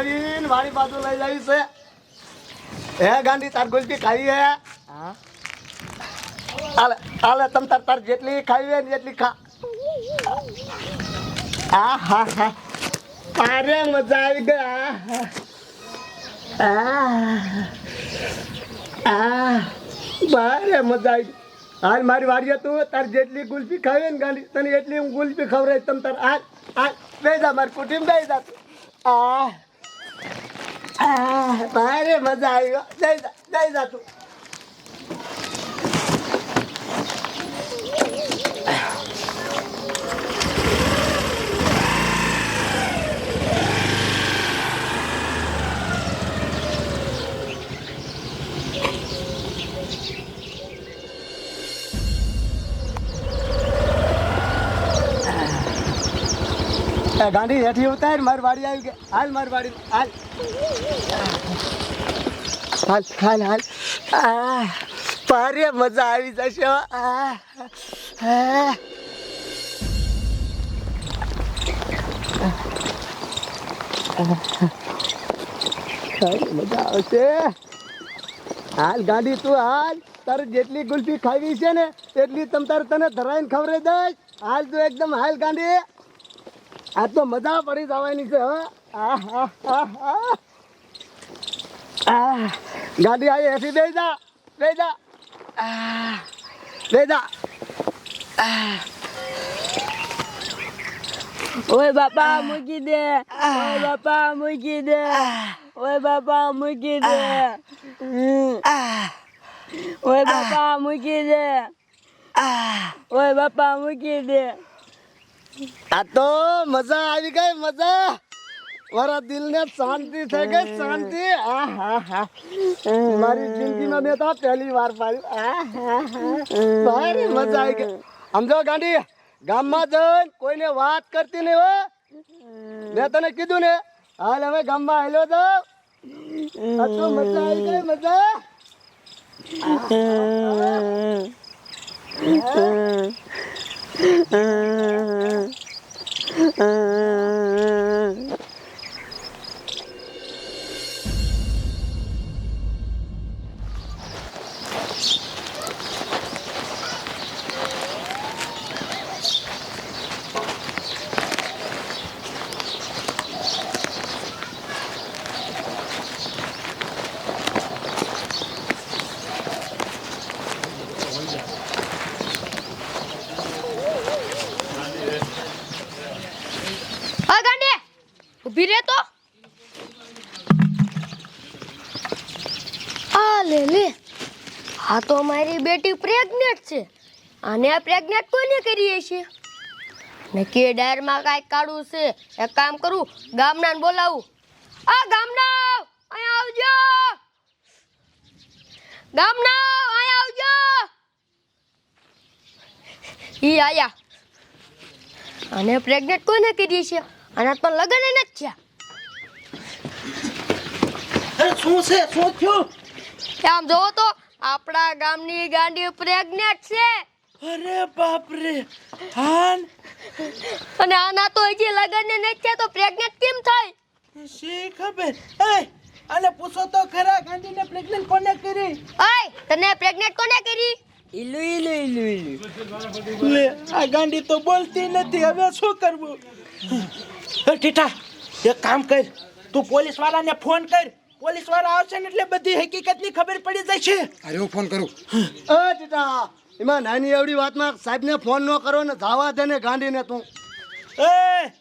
ઉતારીને વાળી બાજુ લઈ જાય છે. હે ગાંધી તાર ગુલપી ખાઈ હે? આલે હાલે હાલે તમ તાર તાર જેટલી ખાવી હે ને એટલી ખા. આ હા હા. તારે મજા આવી ગઈ આ આ બારે મજા આવી હાલ મારી વાડીએ તું તાર જેટલી ગુલ્ફી ખાવે ને ગાંધી તને એટલી હું ગુલ્ફી ખવડાવી તમ તાર આ આ બે જા મારી કુટીમ બે જા આ બારે મજા આવી. જઈ જઈ જા ગાંધી હેઠી ઉતાર, મારી વાડી આવી ગઈ. હાલ મારી વાડી, હાલ. હાલ હાલ હાલ. પારે મજા આવી જશે. મજા આવશે. હાલ ગાંધી તું હાલ. તારે જેટલી ગુલ્ફી ખાવી છે ને, એટલી તમ તારે તને ધરાઈને ખવડાવી દઈશ. હાલ તું એકદમ હાલ ગાંધી. આ તો મજા પડી જવાની છે, હો. આ હા હા હા આ, ગાડી આવી એસી બે જા બે જા. દઈ જા. ઓય બાપા, મૂકી દે. ઓય બાપા, મૂકી દે. ઓય બાપા, મૂકી દે. ઓય બાપા, મૂકી દે. ઓય બાપા, મૂકી દે. આ તો મજા આવી ગઈ મજા. મારા દિલને શાંતિ થઈ ગઈ શાંતિ. આ હા હા મારી જિંદગીમાં મેં તો પહેલી વાર પાડ્યું. આ હા સારી મજા આવી ગઈ. સમજો ગાંધી ગામમાં જઈને કોઈને વાત કરતી નહીં હો. મેં તને કીધું ને હાલ હવે ગામમાં આવેલો તો આ તો મજા આવી ગઈ મજા. હા આ તો મારી બેટી પ્રેગ્નેન્ટ છે. અને આ પ્રેગ્નેન્ટ કોને કરીએ છીએ? ને કે ડાયરમાં કાંઈક કાઢવું છે. એક કામ કરું ગામનાને બોલાવું. આ ગામના અહીંયા આવજો. ગામના અહીંયા આવજો. ઈ આયા. અને પ્રેગ્નેન્ટ કોને કરી છે આના તો લગ્ન જ છે શું છે? શું થયું? આમ જોવો તો આપણા ગામની ગાંડી પ્રેગ્નેન્ટ છે. અરે બાપ રે હાન. અને આના તો હજી લગ્ન ને છે તો પ્રેગ્નેન્ટ કેમ થાય? શી ખબર? એ અને પૂછો તો ખરા ગાંડીને પ્રેગ્નન્ટ કોને કરી? ઓય તને પ્રેગ્નેન્ટ કોને કરી? ઇલુ ઇલુ ઇલુ ઇલુ લે આ ગાંડી તો બોલતી નથી હવે શું કરવું? એ એક કામ કર તું પોલીસ વાળાને ફોન કર. પોલીસવાળા આવશે ને એટલે બધી હકીકતની ખબર પડી જાય છે. અરે હું ફોન કરું. અ ટીટા એમાં નાની એવડી વાતમાં સાહેબને ફોન ન કરો ને ધાવા દે ને ગાંડીને તું. એ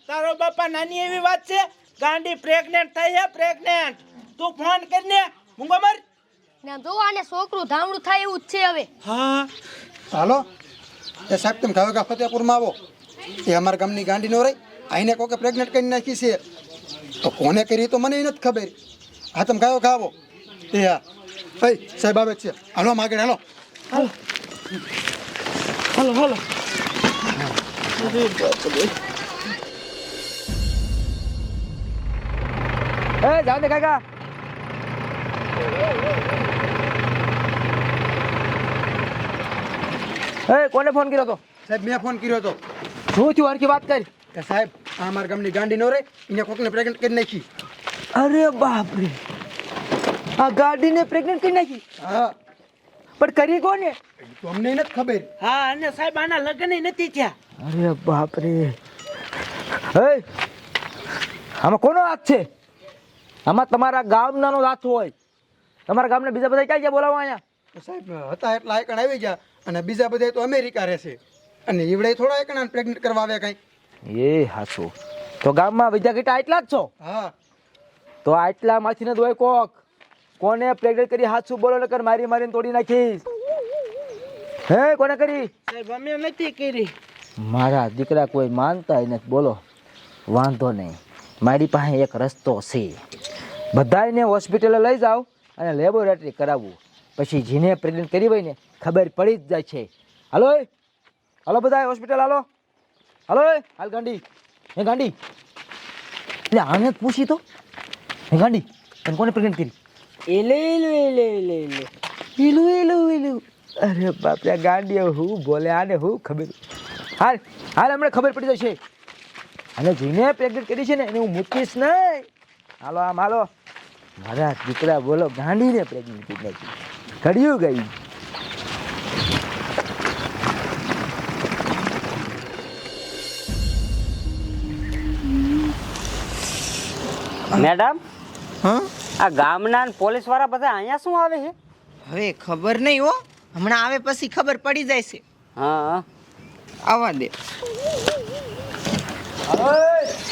તારો બાપા નાની એવી વાત છે? ગાંડી પ્રેગ્નેન્ટ થઈ છે પ્રેગ્નેન્ટ તું ફોન કરીને મૂંગો મર. ને જો આને છોકરું ધામડું થાય એવું જ છે હવે. હા. હાલો એ સાહેબ તમે ગા ફતેપુરમાં આવો. એ અમારા ગામની ગાંડી નો રહી. આઈને કોકે પ્રેગ્નેન્ટ કરી નાખી છે. તો કોને કરી તો મને નથી ખબર. હા તમે કયો ખાવો? એ હા. ભાઈ સાહેબ આવે છે. હાલો આમ હાલો હાલો. હાલો હાલો. એ જાઓ દે કાકા. એ કોને ફોન કર્યો હતો? સાહેબ મેં ફોન કર્યો હતો. શું થયું? હરખી વાત કરી. કે સાહેબ આ અમારા ગામની ગાંડી નો રે એને કોકને પ્રેગ્નન્ટ કરી નાખી. અરે બાપ રે આ ગાડીને પ્રેગ્નન્ટ કરી નાખી. હા. પણ કરી કોને? તો અમને નથી ખબર. હા અને સાહેબ આના લગ્ન નથી થયા. અરે બાપ રે હે આમાં કોનો હાથ છે? આમાં તમારા ગામનાનો હાથ હોય. તમારા ગામને બીજા બધા ક્યાં ગયા બોલાવવા અહીંયા? તો સાહેબ હતા એટલા એકણ આવી ગયા અને બીજા બધા તો અમેરિકા રહેશે. અને ઈવડે થોડા એકણા પ્રેગ્નન્ટ કરવા આવ્યા કઈ. એ હાસો તો ગામમાં બીજા કેટલા એટલા જ છો? હા. તો આટલા માંથી ને દોય કોક. કોને પ્રેગ્નેટ કરી હાચું બોલો નકર મારી મારીને તોડી નાખીશ. હે કોને કરી? સાહેબ અમે નથી કરી. મારા દીકરા કોઈ માનતા નથી. બોલો વાંધો નહીં. મારી પાસે એક રસ્તો છે. બધાયને હોસ્પિટલે લઈ જાઓ અને લેબોરેટરી કરાવવું પછી જેને પ્રેગ્નેન્ટ કરી હોય ને ખબર પડી જ જાય છે. હાલો હાલો બધા હોસ્પિટલ હાલો. હાલો હાલ ગાંડી. હે ગાંડી. એટલે આને જ પૂછી તો. હે ગાંડી તને કોને પ્રેગ્નેન્ટ કરી એલે એલે એલે એલે એલે ઈલું ઈલું ઈલું અરે બાપ રે ગાંડીઓ હું બોલે આને હું ખબર હાલ હાલ હમણાં ખબર પડી જશે અને જેને પ્રેગ્નેટ કરી છે ને એને હું મૂકીશ નહીં હાલો આમ હાલો મારા દીકરા બોલો ગાંડીને પ્રેગ્નેટ કરી નાખી ઘડ્યું ગઈ મેડમ હા? આ ગામના પોલીસવાળા બધા અહીંયા શું આવે છે? હવે ખબર નહીં હો. હમણાં આવે પછી ખબર પડી જાય છે. હા. આવવા દે.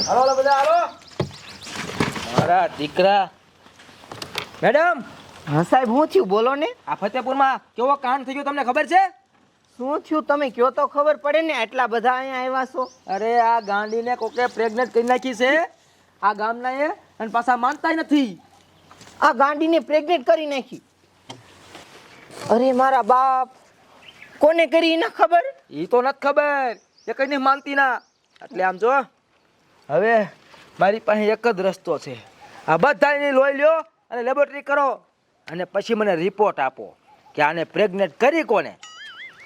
હાલો બધા હાલો. મારા દીકરા. મેડમ હા સાહેબ હું થયું? બોલો ને. આ ફતેપુરમાં કેવો કાંડ થઈ ગયો તમને ખબર છે? શું થયું? તમે કયો તો ખબર પડે ને આટલા બધા અહીંયા આવ્યા છો. અરે આ ગાંડીને કોકે પ્રેગ્નેટ કરી નાખી છે? આ ગામના એ અને પાછા માનતા નથી. આ ગાંડીને પ્રેગ્નેન્ટ કરી નાખી. અરે મારા બાપ. કોને કરી ના ખબર? એ તો નથી ખબર. એ કઈ નહીં માનતી ના. એટલે આમ જો હવે મારી પાસે એક જ રસ્તો છે. આ બધાની લોહી લ્યો અને લેબોરેટરી કરો. અને પછી મને રિપોર્ટ આપો કે આને પ્રેગ્નેટ કરી કોને.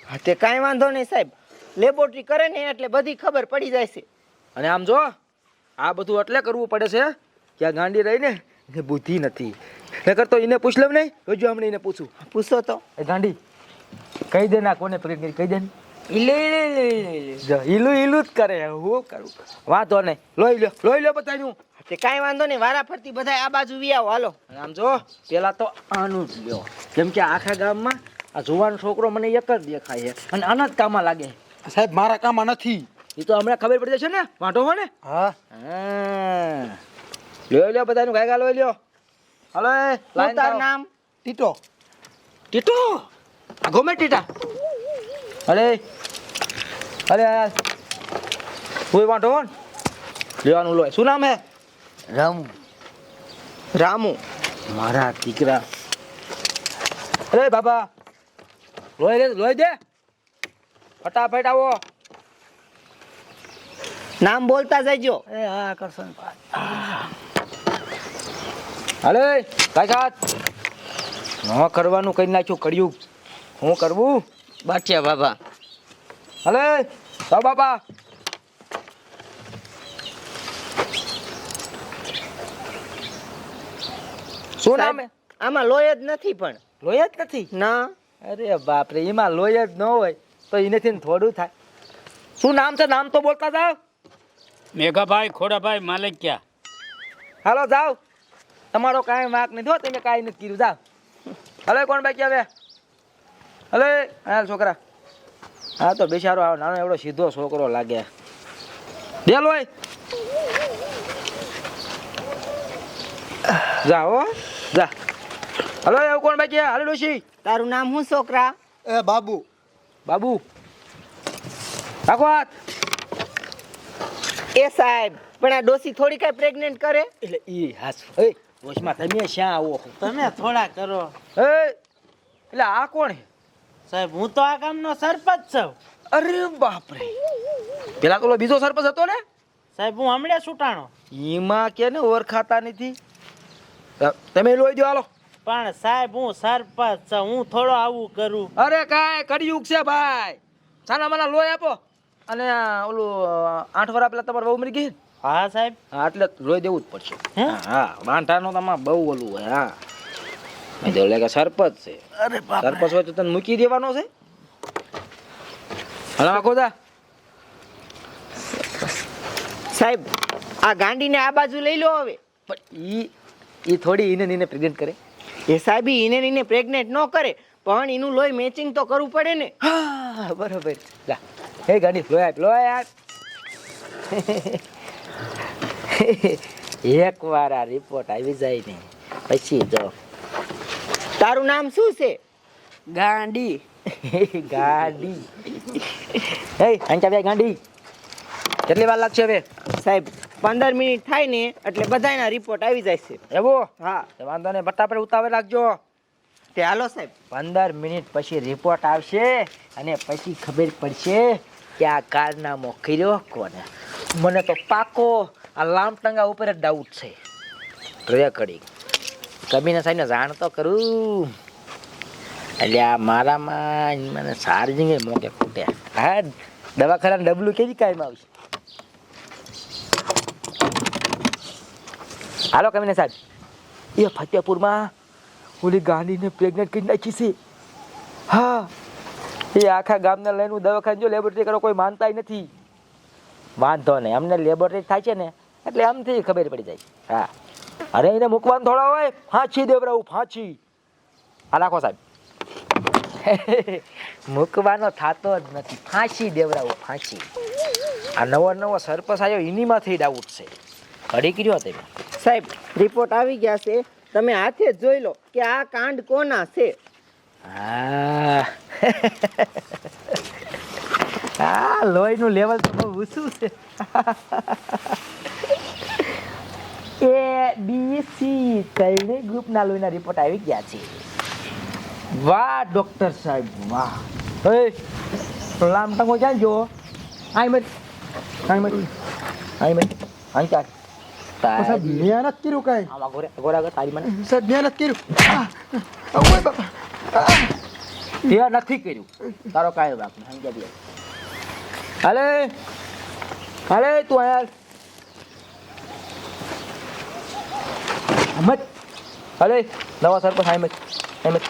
હા તે કાંઈ વાંધો નહીં સાહેબ. લેબોરેટરી કરે ને એટલે બધી ખબર પડી જાય છે. અને આમ જો આ બધું એટલે કરવું પડે છે કે આ ગાંડી રહીને એને બુદ્ધિ નથી. નકર તો એને પૂછ લઉં નહીં હજુ જો હમણાં એને પૂછું. પૂછો તો. એ ગાંડી કહી દે ના કોને પ્રેગ્નેટ કહી દે ને. ઈલું ઈલું જ કરે હું કરું? વાંધો નહીં. લોહી લ્યો લોહી લ્યો બધાનું તે કાંઈ વાંધો નહીં વારા ફરતી બધા આ બાજુ વી આવો હાલો. આમ જો પેલા તો આનું જ લ્યો. કેમ કે આખા ગામમાં આ જુવાન છોકરો મને એક જ દેખાય છે. અને આના જ કામમાં લાગે સાહેબ મારા કામમાં નથી. એ તો હમણાં ખબર પડી જશે ને? વાંધો હો ને? હા. હા. લ્યો લ્યો બધાનું ગાય ગાલો લ્યો. હાલો એ લાઈન તાર નામ? ટીટો. ટીટો? ગોમે ટીટા. અરે અરે કોઈ વાંધો હો લેવાનું લો શું નામ હે? રામુ. રામુ. મારા દીકરા. અરે બાબા લોહી દે લોહી દે. ફટાફટ આવો. નામ બોલતા જજો એ હા કરશન હાલે કાકા ન કરવાનું કહી નાખ્યું કર્યું. હું કરવું? બાઠિયા બાબા. હાલે તો બાબા શું નામ આમાં લોહી જ નથી પણ. લોહી જ નથી? ના. અરે બાપરે એમાં લોહી જ ન હોય તો એનેથી થોડું થાય. શું નામ છે? નામ તો બોલતા જાવ મેઘાભાઈ ખોડાભાઈ માલિકિયા. હાલો જાઓ. તમારો કાંઈ વાંક નથી હો તમે કાંઈ નથી કીધું જા હલે કોણ બાકી આવે હલે હા છોકરા. હા તો બિચારો આવો નાનો એવડો સીધો છોકરો લાગે. દે હોય. જા હો જા. હલો એવું કોણ બાકી હાલો ડોશી. તારું નામ શું છોકરા? એ બાબુ. બાબુ. રાખો હાથ. એ સાહેબ પણ આ ડોસી થોડી કઈ પ્રેગ્નેન્ટ કરે? એટલે ઈ હાસ એ વોશમાં તમે શ્યાં આવો છો? તમે થોડા કરો. એ એટલે આ કોણ સાહેબ હું તો આ ગામનો સરપંચ છું. અરે બાપ રે પેલા તો ઓલો બીજો સરપંચ હતો ને? સાહેબ હું હમણાં છૂટાણો એમાં કે ને ઓળખાતા નથી. તમે લોહી દો હાલો. પણ સાહેબ હું સરપંચ છું હું થોડો આવું કરું. અરે કાંઈ કડિયુગ છે ભાઈ. સાના માના લોહી આપો. અને ઓલું આઠ વર્ષ પેલા તમારે બહુ મરી ગઈ હા સાહેબ? હા એટલે રોઈ દેવું જ પડશે. હા? હા વાંઢાનો તમારે બહુ ઓલું હોય હા. મેં તો કે સરપંચ છે. અરે સરપંચ હોય તો તને મૂકી દેવાનો છે? હલો આખોદા. સાહેબ આ ગાંડીને આ બાજુ લઈ લો હવે. પણ ઈ ઈ થોડી ઈને નીને પ્રેગ્નેન્ટ કરે. એ સાહેબ ઈને એને ને પ્રેગ્નેન્ટ ન કરે પણ એનું લોહી મેચિંગ તો કરવું પડે ને. હા બરોબર. લા હે ગાડી લોહી આપ લોહી આપ. એક વાર આ રિપોર્ટ આવી જાય ને પછી જો. તારું નામ શું છે? ગાંડી. ગાડી. હે અંચા બે ગાડી. કેટલી વાર લાગશે હવે? સાહેબ પંદર મિનિટ થાય ને એટલે બધાના રિપોર્ટ આવી જાય છે. એવું? હા. વાંધો નહીં બટ્ટા પર ઉતાવળ રાખજો. તે હાલો સાહેબ. પંદર મિનિટ પછી રિપોર્ટ આવશે અને પછી ખબર પડશે કે આ કારનામો કર્યો કોને. મને તો પાકો આ લામટંગા ઉપર જ ડાઉટ છે રેકડી કબીના સાહેબને જાણ તો કરું. એટલે આ મારામાં મને ચાર્જિંગ મોકે ખૂટે. હા દવાખાના ડબલું કેવી કાયમ આવશે? હાલો કમીને સાહેબ. એ ફતેપુરમાં ઓલી ગાંધીને પ્રેગ્નેન્ટ કરી નાખી છે. હા, એ આખા ગામને લઈને દવાખાને જો લેબોરેટરી કરો કોઈ માનતાય નથી. વાંધો નહીં, અમને લેબોરેટરી થાય છે ને એટલે આમથી ખબર પડી જાય. હા. અરે એને મૂકવાનું થોડા હોય ફાંચી દેવરાવું ફાંચી આ રાખો સાહેબ. મૂકવાનો થતો જ નથી. ફાંસી દેવરાવું ફાંસી. આ નવો નવો સરપંચ આવ્યો એનીમાંથી ડાઉટ છે. ઘડી કર્યો તમે સાહેબ રિપોર્ટ આવી ગયા છે. તમે હાથે જ જોઈ લો કે આ કાંડ કોના છે. હા. હા લોહીનું લેવલ તો બહુ ઊંચું છે એ બી સી ગ્રુપના લોહીના રિપોર્ટ આવી ગયા છે. વાહ ડોક્ટર સાહેબ વાહ. હે લામ ટંગો ક્યાં જો આઈ મત આઈ મત આઈ મત આઈ ચાલ. સાહેબ મહેનત કર્યું કાઈ? ગોરા ગોરા તારી મને. સાહેબ મહેનત કર્યું. ઓય બાપા. તે નથી કર્યું. તારો કાયો બાપ સમજ્યા દે હાલે હાલે તું આયા હમત હાલે નવા સરપંચ હાઈમત હાઈમત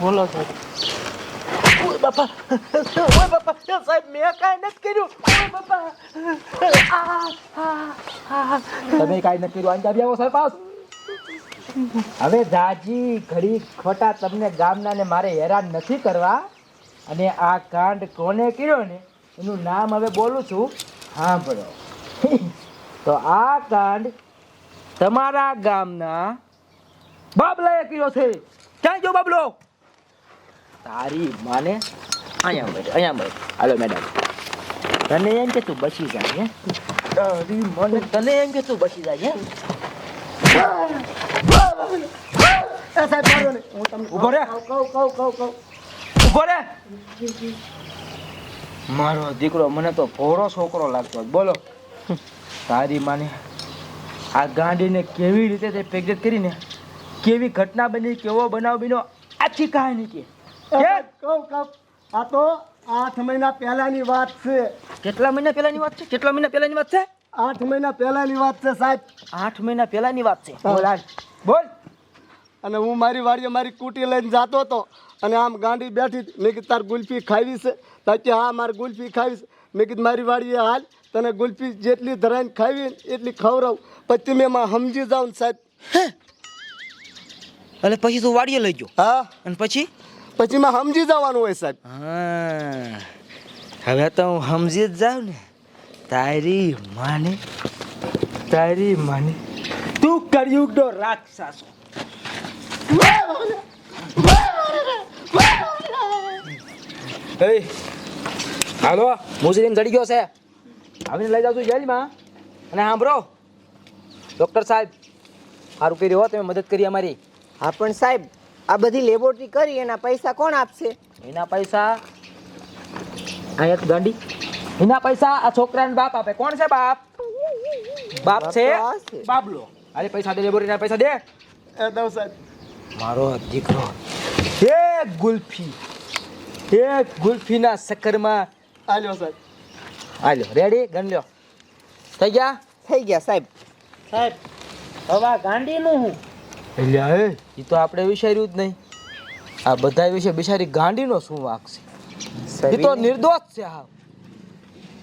બોલો સાહેબ બાપા ઓય બાપા સાહેબ મેં કાંઈ નથી કર્યું. તમે કાંઈ નથી કર્યું અંજા આવો સરપંચ હવે જાજી ઘડી ખોટા તમને ગામના મારે હેરાન નથી કરવા અને આ કાંડ કોને કર્યો ને એનું નામ હવે બોલું છું સાંભળો તો આ કાંડ તમારા ગામના બાબલાએ કર્યો છે. ક્યાં ગયો બાબલો? તારી માને અહીંયા બેઠ અહીંયા બેઠ. હાલો મેડમ તને એમ કે તું બસી જાય હે? તારી મને તને એમ કે તું બસી જાય હે? સાહેબ હું તમને રે. કહું કહું કહું કહું ઊભો રે. મારો દીકરો મને તો ભોળો છોકરો લાગતો બોલો. તારી માને આ ગાંડીને કેવી રીતે તે પ્રેગ્નેટ કરીને કેવી ઘટના બની કેવો બનાવ બન્યો આખી કહાની કે. કહું કપ આ તો આઠ મહિના પહેલાની વાત છે. કેટલા મહિના પહેલાની વાત છે? કેટલા મહિના પહેલાની વાત છે? આઠ મહિના પહેલાની વાત છે સાહેબ. આઠ મહિના પહેલાની વાત છે. બોલ બોલ. અને હું મારી વાડીએ મારી કુટી લઈને જાતો હતો અને આમ ગાંડી બેઠી મેં કીધું તાર ગુલ્ફી ખાવી છે તો કે હા મારે ગુલ્ફી ખાવી છે મેં કીધું મારી વાડીએ હાલ તને ગુલ્ફી જેટલી ધરાઈને ખાવી એટલી ખવડાવ પછી મેં એમાં સમજી જાઉં ને સાહેબ એટલે પછી તું વાડીએ લઈ ગયો હા અને પછી પછી માં સમજી જવાનું હોય સાહેબ હા હવે તો હું સમજી જ જાઉં ને તારી માને તારી માને તું કળિયુગનો રાક્ષસ એ હાલો મુસ્લિમ ચડી ગયો છે આવીને લઈ જાઉં છું જેલમાં. અને સાંભળો ડૉક્ટર સાહેબ સારું કર્યું હો તમે મદદ કરી અમારી. હા પણ સાહેબ આ બધી લેબોરેટરી કરી એના પૈસા કોણ આપશે? એના પૈસા આ એક ગાંડી. એના પૈસા આ છોકરાને બાપ આપે. કોણ છે બાપ? બાપ છે. બાબલો. અરે પૈસા દે લેબોરેટરીના પૈસા દે. એ દઉં સાહેબ. મારો દીકરો. એક ગુલ્ફી. એક ગુલ્ફીના ચક્કરમાં આલ્યો સાહેબ. હાલો રેડી ગણ લ્યો. થઈ ગયા? થઈ ગયા સાહેબ. સાહેબ હવે ગાંડીનું હું? એટલે હે એ? તો આપણે વિચાર્યું જ નહીં. આ બધા વિશે બિચારી ગાંડીનો શું વાંક છે? એ તો નિર્દોષ છે હા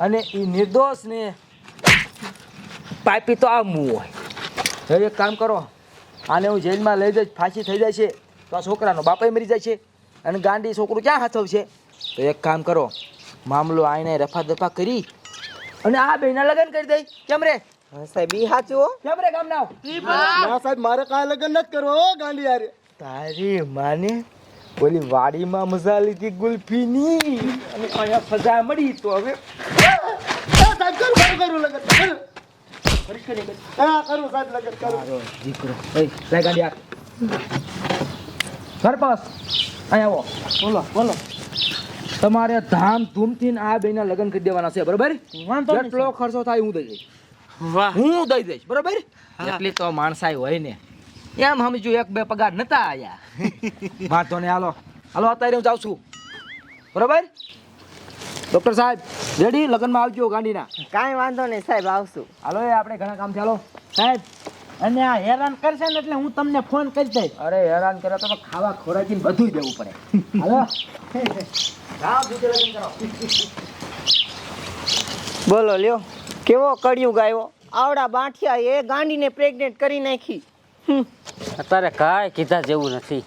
અને એ નિર્દોષ ને પાપી તો આમ હોય હવે એક કામ કરો આને હું જેલમાં લઈ જઈશ ફાંસી થઈ જાય છે તો આ છોકરાનો બાપાય મરી જાય છે. અને ગાંડી છોકરું ક્યાં હાથવશે? તો એક કામ કરો મામલો આઈને રફા દફા કરી. અને આ બેના લગ્ન કરી દઈ. કેમ રે? સાહેબ ઈ હાચું હો. કેમ રે ગામના? ના સાહેબ મારે કાંઈ લગ્ન નથી કરવો હો ગાંડી યાર તારી માને ઓલી વાડીમાં મજા લીધી ગુલ્ફીની. અને અહીંયા સજા મળી તો હવે સાહેબ કરું કરું કરું લગ્ન કરું. હા કરું સાહેબ લગ્ન કરું. દીકરો. ઓય લાય ગાડી આ ઘર પાસ. અહીંયા આવો. બોલો બોલો. તમારે ધામ ધૂમથી આ બેના લગ્ન કરી દેવાના છે બરોબર? વાંધો નહીં, જેટલો ખર્ચો થાય હું દઈ દઈશ. વાહ. હું દઈ દઈશ બરોબર? એટલી તો માણસાઈ હોય ને. એમ સમજુ એક બે પગાર નતા આયા. વાંધો ને હાલો. હાલો અત્યારે હું જાઉં છું. બરોબર? ડોક્ટર સાહેબ રેડી? લગ્નમાં આવજો ગાંડીના. કાંઈ વાંધો નહીં સાહેબ આવશું. હાલો એ આપણે ઘણા કામ ચાલો સાહેબ અને આ હેરાન કરશે ને એટલે હું તમને ફોન કરી દઈશ. અરે હેરાન કરે તો ખાવા ખોરાકીને બધું દેવું પડે. હાલો. બોલો, લ્યો. કેવો કડિયું ગાયો આવડા બાંઠિયા એ ગાંડીને પ્રેગ્નેન્ટ કરી નાખી. અત્યારે કાંઈ કીધા જેવું નથી.